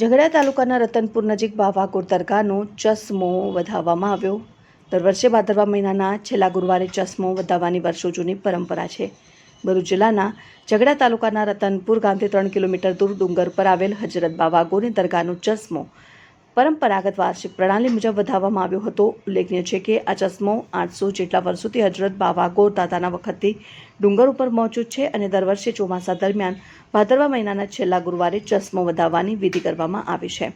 ઝઘડા તાલુકાના રતનપુર નજીક બાવાકોર દરગાહનો ચશ્મો વધાવવામાં આવ્યો. દર વર્ષે ભાદરવા મહિનાના છેલ્લા ગુરુવારે ચશ્મો વધાવવાની વર્ષો જૂની પરંપરા છે. ભરૂચ જિલ્લાના ઝઘડા તાલુકાના રતનપુર ગામથી ત્રણ કિલોમીટર દૂર ડુંગર પર આવેલ હજરત બાવાગોરની દરગાહનો ચશ્મો પરંપરાગત વાર્ષિક પ્રણાલી મુજબ વધાવવામાં આવ્યો હતો. ઉલ્લેખનીય છે કે આ ચશ્મો આઠસો જેટલા વર્ષોથી હજરત બાવાગોર દાદાના વખતથી ડુંગર ઉપર મોજૂદ છે અને દર વર્ષે ચોમાસા દરમિયાન ભાદરવા મહિનાના છેલ્લા ગુરુવારે ચશ્મો વધાવવાની વિધિ કરવામાં આવે છે.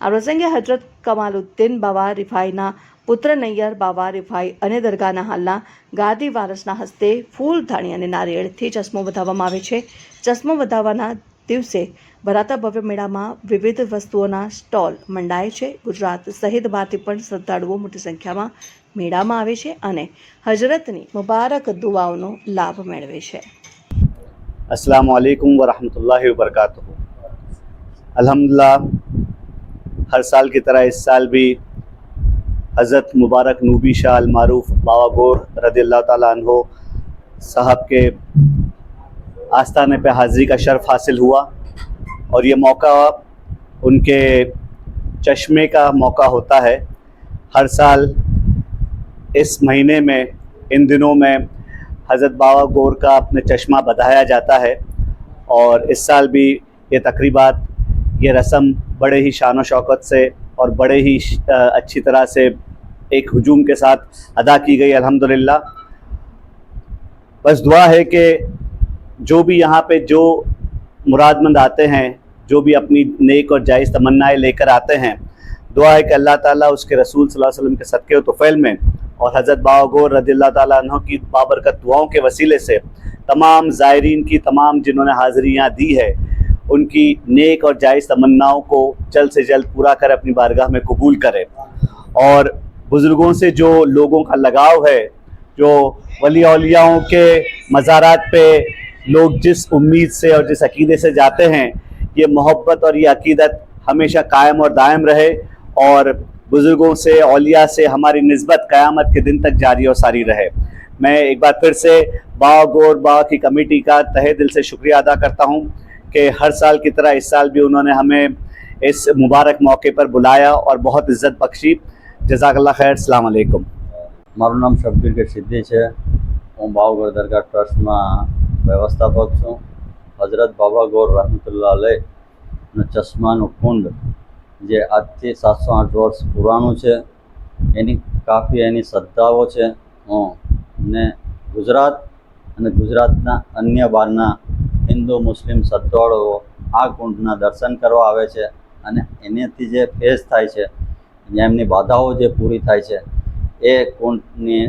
આ પ્રસંગે હજરત કમાલુદ્દીન બાવા રિફાઈના પુત્ર નૈયર બાવા રિફાઈ અને દરગાહના હાલના ગાદી વારસના હસ્તે ફૂલ ધાણી અને નારિયેળથી ચશ્મો વધાવવામાં આવે છે. ચશ્મો વધાવવાના દિવસે ભરાતા ભવ્ય મેળામાં વિવિધ વસ્તુઓના સ્ટોલ મંડાય છે ગુજરાત સહિત બહારથી પણ શ્રદ્ધાળુઓ મોટી સંખ્યામાં મેળામાં આવે છે અને હજરતની મુબારક દુઆઓનો લાભ મેળવે છે अस्सलाम वालेकुम व रहमतुल्लाहि व बरकातुहू अल्हम्दुलिल्लाह हर साल की तरह इस साल भी हज़रत मुबारक नूबी शाह अल मारूफ बाबा गौर रदी अल्लाह ताला अन्हो साहब के آستانے پہ حاضری کا شرف حاصل ہوا اور یہ موقع ان کے چشمے کا موقع ہوتا ہے۔ ہر سال اس مہینے میں، ان دنوں میں حضرت بابا گور کا اپنے چشمہ بدھایا جاتا ہے اور اس سال بھی یہ تقریبات، یہ رسم بڑے ہی شان و شوکت سے اور بڑے ہی اچھی طرح سے ایک ہجوم کے ساتھ ادا کی گئی۔ الحمدللہ۔ بس دعا ہے کہ جو بھی یہاں پہ جو مراد مند آتے ہیں، جو بھی اپنی نیک اور جائز تمنائیں لے کر آتے ہیں، دعا ہے کہ اللہ تعالیٰ اس کے رسول صلی اللہ علیہ وسلم کے صدقے و توفیل میں اور حضرت باغور رضی اللہ تعالیٰ عنہ کی بابرکت دعاؤں کے وسیلے سے تمام زائرین کی، تمام جنہوں نے حاضریاں دی ہے ان کی نیک اور جائز تمناؤں کو جلد سے جلد پورا کر اپنی بارگاہ میں قبول کرے۔ اور بزرگوں سے جو لوگوں کا لگاؤ ہے، جو ولی اولیاؤں کے مزارات پہ لوگ جس امید سے اور جس عقیدے سے جاتے ہیں یہ محبت اور یہ عقیدت ہمیشہ قائم اور دائم رہے اور بزرگوں سے اولیاء سے ہماری نسبت قیامت کے دن تک جاری اور ساری رہے میں ایک بار پھر سے باؤ گور باؤ کی کمیٹی کا تہہ دل سے شکریہ ادا کرتا ہوں کہ ہر سال کی طرح اس سال بھی انہوں نے ہمیں اس مبارک موقع پر بلایا اور بہت عزت بخشی جزاک اللہ خیر السلام علیکم મારું નામ શબ્બીર કે સિદ્ધિ باؤ گور درگاہ ٹرسٹ میں વ્યવસ્થાપક છું. હજરત બાબા ગોર રહમતુલ્લા અલય અને ચશ્માનું કુંડ જે આજથી સાતસો આઠ વર્ષ પુરાણું છે. એની કાફી, એની શ્રદ્ધાઓ છે. હું ને ગુજરાત અને ગુજરાતના અન્ય બહારના હિન્દુ, મુસ્લિમ શ્રદ્ધાળુઓ આ કુંડના દર્શન કરવા આવે છે અને એનાથી જે ફેસ થાય છે એમની બાધાઓ જે પૂરી થાય છે, એ કુંડની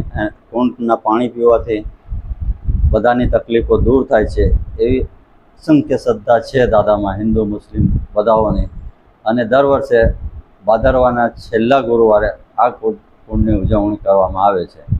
કુંડના પાણી પીવાથી બધાની તકલીફો દૂર થાય છે એવી અસંખ્ય શ્રદ્ધા છે દાદામાં હિન્દુ, મુસ્લિમ બધાઓની. અને દર વર્ષે ભાદરવાના છેલ્લા ગુરુવારે આ કુંડ કુંડની ઉજવણી કરવામાં આવે છે.